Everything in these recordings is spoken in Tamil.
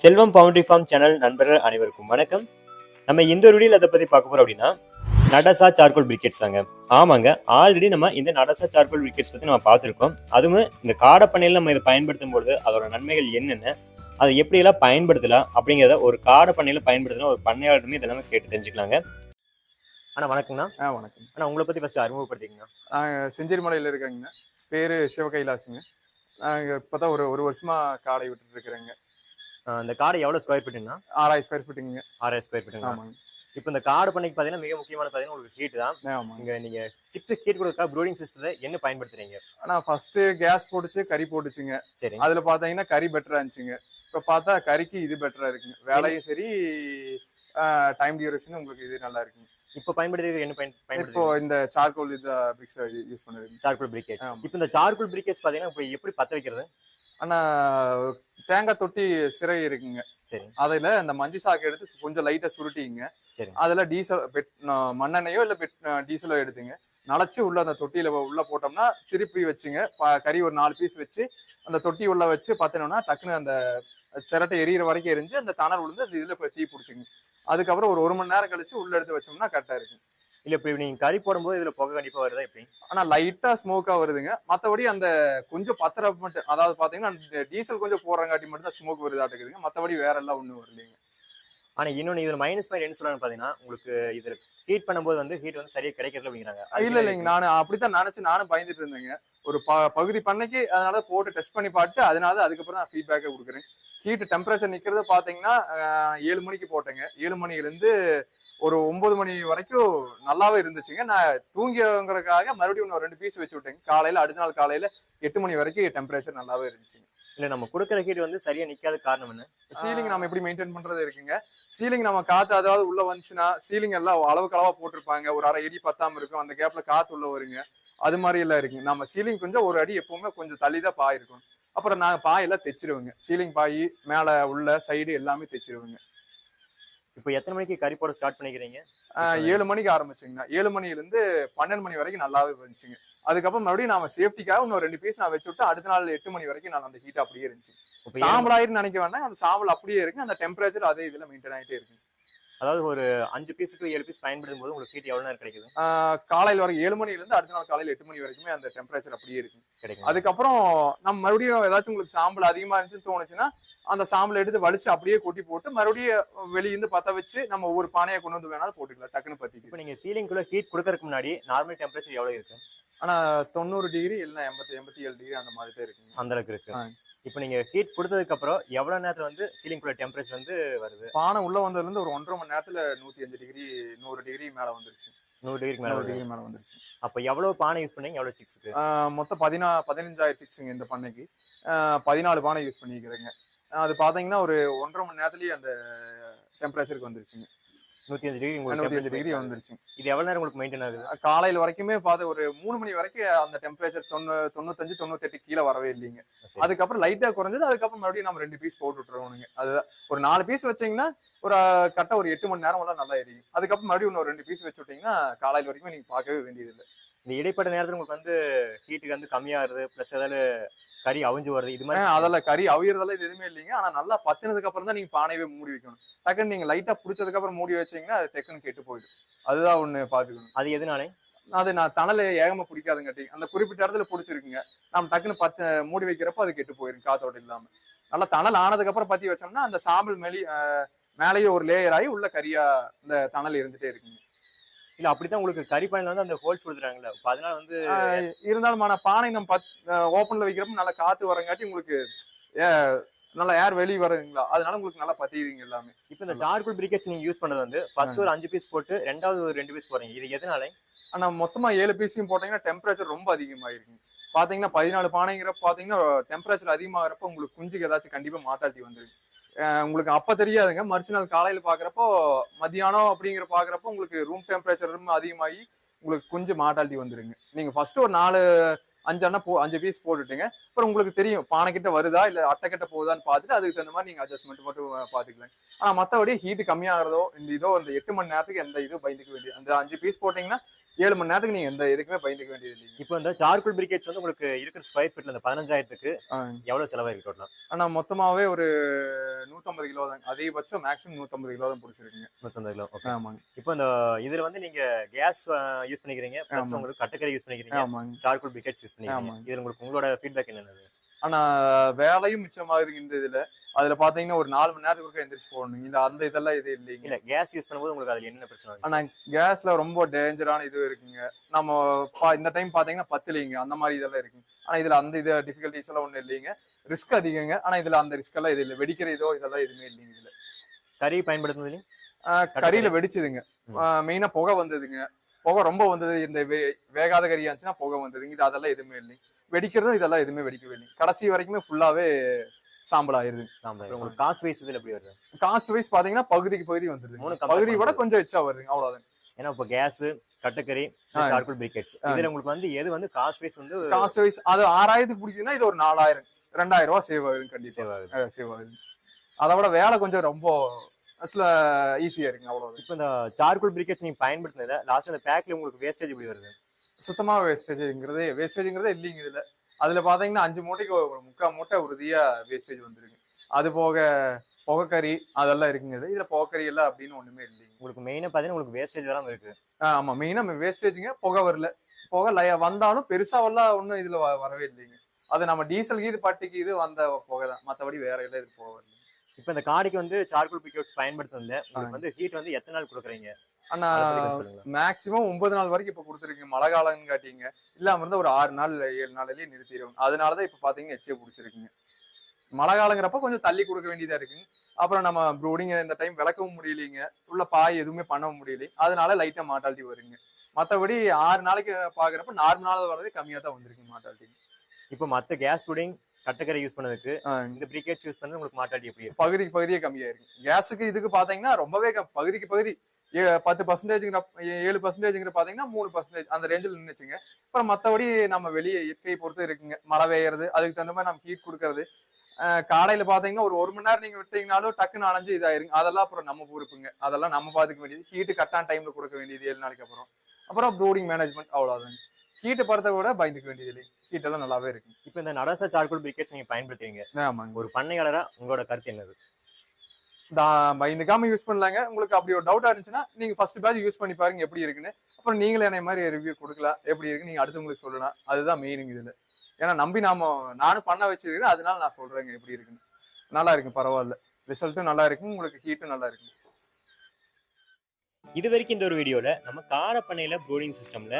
செல்வம் பவுண்டரி ஃபார்ம் சேனல் நண்பர்கள் அனைவருக்கும் வணக்கம். நம்ம இந்த ஒரு வீடியோவில் அதை பற்றி பார்க்க போகிறோம் அப்படின்னா நடசா சார்கோல் பிரிக்கெட்ஸ் தாங்க. ஆமாங்க ஆல்ரெடி நம்ம இந்த நடசா சார்கோல் பிரிக்கெட்ஸ் பற்றி நம்ம பார்த்துருக்கோம். அதுவும் இந்த காடை பண்ணையில் நம்ம இதை பயன்படுத்தும் பொழுது அதோட நன்மைகள் என்னென்ன அதை எப்படியெல்லாம் பயன்படுத்தலாம் அப்படிங்கிறத ஒரு காடை பண்ணையில் பயன்படுத்தினா ஒரு பண்ணையாளருமே இதெல்லாமே கேட்டு தெரிஞ்சுக்கலாங்க. அண்ணா வணக்கங்கண்ணா. ஆ வணக்கம். அண்ணா உங்களை பற்றி ஃபஸ்ட்டு அறிமுகப்படுத்திக்கங்க நாங்கள் செஞ்சேரிமலையில் இருக்கேங்க பேர் சிவகைலாசுங்க நாங்கள் இப்போ தான் ஒரு ஒரு வருஷமா காடை விட்டுட்டு இருக்கிறேங்க. இந்த காடை எவ்வளோ ஸ்கொயர் ஃபீட்டுங்கண்ணா ஆறாயிரம் ஸ்கொயர் ஃபீட்டுங்க ஆறாயிரம் ஸ்கொயர் ஃபீட்டுங்களா ஆமாங்க. இப்போ இந்த காடை பண்ணைக்கு பார்த்தீங்கன்னா மிக முக்கியமான பார்த்தீங்கன்னா உங்களுக்கு ஹீட் தான். இங்க நீங்க சிக்ஸ் ஹீட் கொடுக்க ப்ரூடிங் சிஸ்டத்தை என்ன பயன்படுத்துறீங்க? ஆனால் ஃபர்ஸ்ட்டு கேஸ் போட்டுச்சு கறி போட்டுச்சுங்க. சரி. அதில் பார்த்தீங்கன்னா கறி பெட்டராக இருந்துச்சுங்க. இப்போ பார்த்தா கறிக்கு இது பெட்டராக இருக்குங்க. வேலையும் சரி டைம் டியூரேஷன் உங்களுக்கு இது நல்லா இருக்குங்க. இப்போ பயன்படுத்துறது என்ன பயன் இப்போ இந்த சார்கோல் இது பிக்ஸ் யூஸ் பண்ணுறதுங்க சார்கோல் பிரிக்கெட்ஸ் ஆமா. இப்போ இந்த சார்கோல் பிரிக்கெட்ஸ் பாத்தீங்கன்னா இப்போ எப்படி பத்த வைக்கிறது? ஆனால் தேங்காய் தொட்டி சிறை இருக்குங்க. சரி. அதில் இந்த மஞ்சள் சாக்கு எடுத்து கொஞ்சம் லைட்டாக சுருட்டிங்க. சரி. அதில் டீசல் மண்ணெண்ணெயோ இல்லை பெட் டீசலோ எடுத்துங்க. நனைச்சு உள்ள அந்த தொட்டியில உள்ள போட்டோம்னா திருப்பி வச்சுங்க. கறி ஒரு நாலு பீஸ் வச்சு அந்த தொட்டி உள்ள வச்சு பார்த்தீங்கன்னா டக்குன்னு அந்த சிரட்டை எரியிற வரைக்கும் எரிஞ்சு அந்த தணல் விழுந்து அந்த இதில் தீ பிடிச்சிங்க. அதுக்கப்புறம் ஒரு ஒரு மணி நேரம் கழிச்சு உள்ள எடுத்து வச்சோம்னா கரெக்டாக இருக்கும். இல்ல இப்போ நீங்க கறி போடும்போது இதுல புகை கண்டிப்பா வருதா எப்படி? ஆனால் லைட்டாக ஸ்மோக்காக வருதுங்க. மற்றபடி அந்த கொஞ்சம் பத்திர மட்டும் அதாவது பார்த்தீங்கன்னா டீசல் கொஞ்சம் போடுறங்காட்டி மட்டும் தான் ஸ்மோக் வருதாட்டுக்குதுங்க மற்றபடி வேற எல்லாம் ஒன்றும் வரலைங்க. ஆனா இன்னொன்னு இதுல மைனஸ் பாயிண்ட் என்ன சொல்றாங்க பாத்தீங்கன்னா உங்களுக்கு இதுல ஹீட் பண்ணும்போது வந்து ஹீட் வந்து சரியா கிடைக்கிறது அப்படிங்கிறாங்க. இல்ல இல்லைங்க. நான் அப்படித்தான் நினைச்சு நானும் பயந்துட்டு இருந்தேங்க. ஒரு ப பகுதி பண்ணைக்கு அதனால போட்டு டெஸ்ட் பண்ணி பார்த்துட்டு அதனால அதுக்கப்புறம் நான் ஃபீட்பேக்கை கொடுக்குறேன். ஹீட் டெம்பரேச்சர் நிக்கிறது பாத்தீங்கன்னா ஏழு மணிக்கு போட்டேங்க. ஏழு மணில இருந்து ஒரு ஒன்பது மணி வரைக்கும் நல்லாவே இருந்துச்சுங்க. நான் தூங்கிங்கிறதுக்காக மறுபடியும் இன்னும் ரெண்டு பீஸ் வச்சு விட்டேங்க. காலையில அடுத்த நாள் காலையில எட்டு மணி வரைக்கும் டெம்பரேச்சர் நல்லாவே இருந்துச்சுங்க. இல்ல நம்ம கொடுக்குற ஹீட் வந்து சரியா நிக்காத காரணம் என்ன? சீலிங் நம்ம எப்படி மெயின்டைன் பண்றது இருக்குங்க. சீலிங் நம்ம காத்து அதாவது உள்ள வந்துச்சுன்னா சீலிங் எல்லாம் அளவுக்கு அளவா போட்டிருப்பாங்க. ஒரு அரை அடி பத்தாம இருக்கும். அந்த கேப்ல காத்து உள்ள வருங்க. அது மாதிரி எல்லாம் இருக்குங்க நம்ம சீலிங் கொஞ்சம் ஒரு அடி எப்பவுமே கொஞ்சம் தள்ளி தான் பாய் இருக்கும் அப்புறம் நாங்க பாயெல்லாம் தைச்சிருவோங்க. சீலிங் பாய் மேல உள்ள சைடு எல்லாமே தைச்சிருவோங்க. இப்போ எத்தனை மணிக்கு கறி போட ஸ்டார்ட் பண்ணிக்கிறீங்க? ஏழு மணிக்கு ஆரம்பிச்சுங்க ஏழு மணில இருந்து பன்னெண்டு மணி வரைக்கும் நல்லாவே வந்துச்சுங்க அதுக்கப்புறம் மறுபடியும் நாம சேஃப்டிக்காக இன்னும் ரெண்டு பீஸ் நான் வச்சு விட்டு அடுத்த நாள் எட்டு மணி வரைக்கும் நான் அந்த ஹீட் அப்படியே இருந்துச்சு. இப்போ ஏழு- சாம்பல் ஆயிருந்து நினைக்க வேண்டாம். அந்த சாம்பல் அப்படியே இருக்கு. அந்த டெம்பரேச்சர் அதே இதுல மெயின்டைன் ஆயிட்டே இருக்கு. அதாவது ஒரு அஞ்சு பீஸ் டு ஏழு பீஸ் பயன்படுத்தும் போது உங்களுக்கு ஹீட் எவ்வளவு நேரம் கிடைக்குது? காலையில வரைக்கும் ஏழு மணில இருந்து அடுத்த நாள் காலையில எட்டு மணி வரைக்குமே அந்த டெம்பரேச்சர் அப்படியே இருக்கு. கிடைக்கும் அதுக்கப்புறம் நம்ம மறுபடியும் ஏதாச்சும் உங்களுக்கு சாம்பல் அதிகமா இருந்துச்சுன்னு தோணுச்சுன்னா அந்த சாம்பல் எடுத்து வலிச்சு அப்படியே கொட்டி போட்டு மறுபடியும் வெளியிருந்து பத்த வச்சு நம்ம ஒவ்வொரு பானையை கொண்டு வந்து வேணாலும் போட்டுக்கலாம் டக்குன்னு இப்போ பத்திக்கு நீங்க சீலிங்குள்ள ஹீட் கொடுக்கறதுக்கு முன்னாடி நார்மல் டெம்பரேச்சர் எவ்வளவு இருக்கு? ஆனா தொண்ணூறு டிகிரி இல்லைன்னா எண்பத்தி எண்பத்தி ஏழு டிகிரி அந்த மாதிரி தான் இருக்குங்க. அந்த அளவுக்கு இருக்கு. இப்போ நீங்க ஹீட் கொடுத்ததுக்கு அப்புறம் எவ்வளவு நேரத்துல வந்து சீலிங்குள்ள டெம்பரேச்சர் வந்து வருது? பானை உள்ள வந்ததுல இருந்து ஒரு ஒன்றரை மணி நேரத்துல நூத்தி அஞ்சு டிகிரி நூறு டிகிரி மேல வந்துருச்சு. நூறு டிகிரிக்கு மேல டிகிரி மேல வந்துருச்சு. அப்ப எவ்வளவு பானை யூஸ் பண்ணீங்க? எவ்வளவு ஆஹ் மொத்தம் பதினா பதினஞ்சாயிரம் சிக்ஸுங்க இந்த பண்ணைக்கு. பதினாலு பானை யூஸ் பண்ணிக்கிறேங்க. அது பாத்தீங்கன்னா ஒரு ஒன்றரை மணி நேரத்துலயே அந்த டெம்பரேச்சருக்கு வந்துருச்சுங்க. நூத்தி அஞ்சு டிகிரி நூத்தி அஞ்சு டிகிரி வந்துருச்சு. இது எவ்வளவு நேரம் உங்களுக்கு மெயின்டைன் ஆகுது? காலையில வரைக்குமே பார்த்து ஒரு மூணு மணி வரைக்கும் அந்த டெம்பரேச்சர் தொண்ணூ தொண்ணூத்தஞ்சு தொண்ணூத்தெட்டு கீழே வரவே இல்லைங்க. அதுக்கப்புறம் லைட்டா குறைஞ்சது அதுக்கப்புறம் மறுபடியும் நம்ம ரெண்டு பீஸ் போட்டு விட்டுருவோனுங்க அதுதான் ஒரு நாலு பீஸ் வச்சீங்கன்னா ஒரு கரெக்டா ஒரு எட்டு மணி நேரம் நல்லா எரியும். அதுக்கப்புறம் மறுபடியும் இன்னொரு ரெண்டு பீஸ் வச்சு விட்டீங்கன்னா காலையில வரைக்கும் நீங்க பார்க்கவே வேண்டியது இல்லை இந்த இடைப்பட்ட நேரத்துல உங்களுக்கு வந்து ஹீட்டுக்கு வந்து கம்மியாகுது பிளஸ் ஏதாவது கறி அவிஞ்சு வருது இது மாதிரி அதெல்லாம் கறி அவியறதெல்லாம் இது எதுவுமே இல்லைங்க. ஆனா நல்லா பத்தினதுக்கு அப்புறம் தான் நீங்க பானையவே மூடி வைக்கணும். டக்குன்னு நீங்க லைட்டா புடிச்சதுக்கு அப்புறம் மூடி வச்சீங்கன்னா அது டக்குன்னு கெட்டு போயிடும். அதுதான் ஒண்ணு பாத்துக்கணும். அது எதனாலே? அது நான் தணல ஏகமா பிடிக்காதுங்காட்டி அந்த குறிப்பிட்ட இடத்துல பிடிச்சிருக்குங்க. நம்ம டக்குன்னு பத்து மூடி வைக்கிறப்ப அது கெட்டு போயிரும் காத்தோட இல்லாம. நல்லா தணல் ஆனதுக்கு அப்புறம் பத்தி வச்சோம்னா அந்த சாம்பல் மேலி மேலேயே ஒரு லேயர் ஆகி உள்ள கறியா இந்த தணல் இருந்துட்டே இருக்குங்க. இல்ல அப்படித்தான் உங்களுக்கு கறி பானையில வந்து அந்த ஹோல்ஸ் கொடுத்துறாங்கல்ல அப்ப அதனால வந்து இருந்தாலும் ஆனா பானை நம்ம பத் ஓப்பன்ல வைக்கிறப்ப நல்லா காத்து வரங்காட்டி உங்களுக்கு நல்லா ஏர் வெளியே வருதுங்களா? அதனால உங்களுக்கு நல்லா பத்திடுவீங்க எல்லாமே. இப்ப இந்த சார்குல் பிரிக்கெட்ஸ் நீங்க யூஸ் பண்ணது வந்து ஃபர்ஸ்ட் ஒரு அஞ்சு பீஸ் போட்டு ரெண்டாவது ஒரு ரெண்டு பீஸ் போறீங்க இது எதனால? ஆனா மொத்தமா ஏழு பீஸையும் போட்டீங்கன்னா டெம்பரேச்சர் ரொம்ப அதிகமாயிருக்கும் பாத்தீங்கன்னா பதினாலு பானைங்கிறப்ப பாத்தீங்கன்னா டெம்பரேச்சர் அதிகமாகிறப்ப உங்களுக்கு குஞ்சுக்கு ஏதாச்சும் கண்டிப்பா மாட்டாட்டி வந்துருக்கு உங்களுக்கு அப்ப தெரியாதுங்க. மறுச்சு நாள் காலையில பாக்குறப்போ மத்தியானம் அப்படிங்கிற பாக்குறப்போ உங்களுக்கு ரூம் டெம்பரேச்சர் ரொம்ப அதிகமாகி உங்களுக்கு குஞ்சு மாட்டாலிட்டி வந்துருங்க. நீங்க ஃபர்ஸ்ட் ஒரு நாலு அஞ்சு அண்ணா போ அஞ்சு பீஸ் போட்டுட்டுங்க. அப்புறம் உங்களுக்கு தெரியும் பானை கிட்ட வருதா இல்ல அட்டை கிட்ட போகுதான்னு பார்த்துட்டு அதுக்கு தகுந்த மாதிரி நீங்க அட்ஜஸ்ட்மெண்ட் மட்டும் பாத்துக்கலாம் ஆனா மத்தபடி ஹீட் கம்மியாகிறதோ இந்த இதோ இந்த எட்டு மணி நேரத்துக்கு எந்த இதுவும் பயந்துக்க வேண்டியது அந்த அஞ்சு பீஸ் போட்டீங்கன்னா ஏழு மணி நேரத்துக்கு நீங்க எந்த எதுக்குமே பயந்துக்க வேண்டியது இல்லைங்க. இப்போ இந்த சார்குல் பிரிக்கெட்ஸ் வந்து உங்களுக்கு இருக்கிற ஸ்கொயர் ஃபீட்ல இந்த பதினஞ்சாயிரத்துக்கு. எவ்வளவு செலவாயிருக்கு டோட்டலா ஆனா மொத்தமாவே ஒரு நூத்தம்பது கிலோ தான். அதிகபட்சம் மேக்ஸிமம் நூத்தம்பது கிலோ தான் பிடிச்சிருக்குங்க. நூத்தம்பது கிலோ ஓகே ஆமாங்க. இப்போ இந்த இதுல வந்து நீங்க கேஸ் யூஸ் பண்ணிக்கிறீங்க பிளஸ். உங்களுக்கு கட்டக்கரை யூஸ் பண்ணிக்கிறீங்க ஆமாங்க. சார்கோல் பிரிக்கெட்ஸ் யூஸ் பண்ணிக்கிறீங்க. இதுல உங்களுக்கு உங்களோட ஃபீட்பேக் என்னது ஆனா வேலையும் மிச்சமாகுதுங்க இந்த இதுல. அதுல பாத்தீங்கன்னா ஒரு நாலு மணி நேரத்துக்கு எந்திரிச்சு போடணும் இந்த அந்த இதெல்லாம் இது இல்லைங்க. இல்ல கேஸ் யூஸ் பண்ணும்போது உங்களுக்கு அதுல என்ன பிரச்சனை? ஆனா கேஸ்ல ரொம்ப டேஞ்சரான இது இருக்குங்க. நம்ம இந்த டைம் பாத்தீங்கன்னா பத்துலீங்க அந்த மாதிரி இதெல்லாம் இருக்குங்க. ஆனா இதுல அந்த இது டிஃபிகல்டிஸ் எல்லாம் ஒண்ணும் இல்லைங்க. ரிஸ்க் அதிகங்க. ஆனா இதுல அந்த ரிஸ்க் எல்லாம் இது இல்ல. வெடிக்கிற இதோ இதெல்லாம் எதுவுமே இல்லைங்க இதுல. கறி பயன்படுத்துனதுலயும் கறியில வெடிச்சதுங்க. மெயினா புகை வந்ததுங்க. புகை ரொம்ப வந்தது. இந்த வேகாத கறியா இருந்துச்சுன்னா புகை வந்ததுங்க. இது அதெல்லாம் எதுவுமே இல்லைங்க. வெடிக்கிறதும் இதெல்லாம் எதுவுமே வெடிக்கவே இல்லைங்க. கடைசி வரைக்குமே ஃபுல்லாவே சாம்பல் ஆயிருது உங்களுக்கு காஸ்ட் வைஸ் இதுல எப்படி வருது? காஸ்ட் வைஸ் பாத்தீங்கன்னா பகுதிக்கு பகுதி வந்துருது பகுதி விட. கொஞ்சம் எச்சா வருதுங்க அவ்வளவுதான் ஏன்னா இப்போ கேஸ் கட்டக்கறி. Charcoal briquettes. இதுல உங்களுக்கு வந்து எது வந்து காஸ்ட் வைஸ் வந்து காஸ்ட் வைஸ் அது ஆறாயிரத்துக்கு பிடிக்குதுன்னா இது ஒரு நாலாயிரம். ரெண்டாயிரம் ரூபாய் சேவ் ஆகுது கண்டிப்பா. சேவ் ஆகுது. அதை விட வேலை கொஞ்சம் ரொம்ப ஈஸியா இருக்குங்க அவ்வளவு இப்போ இந்த சார்கோல் பிரிக்கெட்ஸ் நீங்க பயன்படுத்தினத லாஸ்ட் அந்த பேக்ல உங்களுக்கு வேஸ்டேஜ் எப்படி வருது? சுத்தமா வேஸ்டேஜ்ங்கிறதே வேஸ்டேஜ்ங்கிறதே இல்லைங்க இதுல. அதுல பாத்தீங்கன்னா அஞ்சு மூட்டைக்கு ஒரு முக்கால் மூட்டை உறுதியா வேஸ்டேஜ் வந்துருங்க அது போக புகைக்கறி அதெல்லாம் இருக்குங்க இது. இதுல புகைக்கறி எல்லாம் அப்படின்னு ஒண்ணுமே இல்லைங்க. உங்களுக்கு மெயினா பாத்தீங்கன்னா உங்களுக்கு வேஸ்டேஜ் வராம இருக்கு. ஆமா. மெயினா வேஸ்டேஜுங்க புகை வரல. புகை வந்தாலும் பெருசாவெல்லாம் ஒன்றும் இதுல வரவே இல்லைங்க. அது நம்ம டீசல் கீது பட்டிக்கு இது வந்த புகை தான். மற்றபடி வேற எல்லாம் இது போக வரல. இப்போ இந்த காடிக்கு வந்து சார்கோல் பிரிக்கெட்ஸ் பயன்படுத்துனதுல உங்களுக்கு வந்து ஹீட் வந்து எத்தனை நாள் கொடுக்குறீங்க? ஆனா மேக்சிமம் ஒன்பது நாள் வரைக்கும் இப்ப கொடுத்துருக்கீங்க மழை காலம்னு காட்டிங்க. இல்லாம இருந்தா ஒரு ஆறு நாள் ஏழு நாள்லயே நிறுத்திடுவோம் அதனாலதான் இப்ப பாத்தீங்கன்னா எச்சே பிடிச்சிருக்குங்க. மழை காலங்கிறப்ப கொஞ்சம் தள்ளி கொடுக்க வேண்டியதா இருக்குங்க அப்புறம் நம்ம ப்ரூடிங் இந்த டைம் விளக்கவும் முடியலைங்க. உள்ள பாய் எதுவுமே பண்ணவும் முடியல அதனால லைட்டா மாட்டாலிட்டி வருங்க. மத்தபடி ஆறு நாளைக்கு பாக்குறப்ப நார்மலாக வரதே கம்மியா தான் வந்திருக்கு மாட்டாலிட்டி இப்போ மத்த கேஸ் புடிங் கட்டக்கரை யூஸ் பண்ணதுக்கு இந்த பிரிக்கெட்ஸ் யூஸ் பண்ணது உங்களுக்கு மாட்டாடி எப்படி பகுதிக்கு பகுதியே கம்மியா இருக்கு. கேஸுக்கு இதுக்கு பாத்தீங்கன்னா ரொம்பவே கம்- பகுதிக்கு பகுதி பத்து பர்சன்டேஜ்ங்கிற ஏழு பர்சன்டேஜ்ங்கிற பாத்தீங்கன்னா மூணு பர்சன்டேஜ் அந்த ரேஞ்சில் நின்றுச்சுங்க அப்புறம் மத்தபடி நம்ம வெளியே இயற்கையை பொறுத்து இருக்குங்க. மழை பெய்யறது அதுக்கு தகுந்த மாதிரி நம்ம ஹீட் கொடுக்கறது. காலையில பாத்தீங்கன்னா ஒரு ஒரு மணி நேரம் நீங்க விட்டீங்கனாலும் டக்குன்னு அணைஞ்சு இதாயிருங்க அதெல்லாம் அப்புறம் நம்ம பொறுப்புங்க. அதெல்லாம் நம்ம பாத்துக்க வேண்டியது. ஹீட்டு கரெக்டான டைம்ல கொடுக்க வேண்டியது ஏழு நாளைக்கு அப்புறம். அப்புறம் ப்ரூடிங் மேனேஜ்மெண்ட் அவ்வளவுதாங்க. ஹீட்டு படத்தை விட பயந்துக்க வேண்டியது இல்லை ஹீட் எல்லாம் நல்லாவே இருக்கு இப்போ இந்த நடசா சார்கோல் பிரிக்கெட்ஸ் நீங்க பயன்படுத்துறீங்க. ஆமாங்க. ஒரு பண்ணையாளரா உங்களோட கருத்து என்னது? பயந்துக்காம யூஸ் பண்ணலாங்க. உங்களுக்கு அப்படி ஒரு டவுட்டா இருந்துச்சுன்னா நீங்க ஃபர்ஸ்ட் பேட்ச் யூஸ் பண்ணி பாருங்க எப்படி இருக்குன்னு. அப்புறம் நீங்களே என்ன மாதிரி ரிவ்யூ கொடுக்கலாம் எப்படி இருக்கு நீங்க அடுத்தவங்களுக்கு சொல்லலாம் அதுதான் மெயினுங்க இதுல. ஏன்னா நம்பி நாம நானும் பண்ண வச்சிருக்கிறேன். அதனால நான் சொல்றேங்க எப்படி இருக்குன்னு. நல்லா இருக்கு பரவாயில்ல. ரிசல்ட்டும் நல்லா இருக்கும் உங்களுக்கு ஹீட்டும் நல்லா இருக்கும் இது வரைக்கும் இந்த ஒரு வீடியோல நம்ம கார பண்ணையில ப்ரூடிங் சிஸ்டம்ல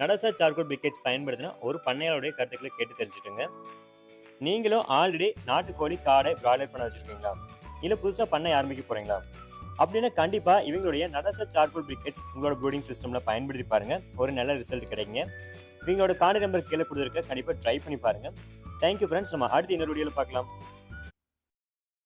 நடசா சார்கோல் பிக்கேஜ் பயன்படுத்தினா ஒரு பண்ணையாளுடைய கருத்துக்களை கேட்டு தெரிஞ்சுட்டுங்க. நீங்களும் ஆல்ரெடி நாட்டுக்கோழி காடை பிராய்லர் பண்ண வச்சிருக்கீங்களா? இல்லை புதுசாக பண்ண ஆரம்பிக்க போறீங்களா? அப்படின்னா கண்டிப்பா இவங்களுடைய நடச சார்கோல் பிரிக்கெட்ஸ் உங்களோட ப்ரூடிங் சிஸ்டம்ல பயன்படுத்தி பாருங்க. ஒரு நல்ல ரிசல்ட் கிடைக்குங்க. இவங்களோட கார்டு நம்பர் கீழே கொடுத்துருக்க கண்டிப்பா ட்ரை பண்ணி பாருங்க. தேங்க்யூ ஃப்ரெண்ட்ஸ் நம்ம அடுத்த இன்னொரு வீடியோவில் பார்க்கலாம்.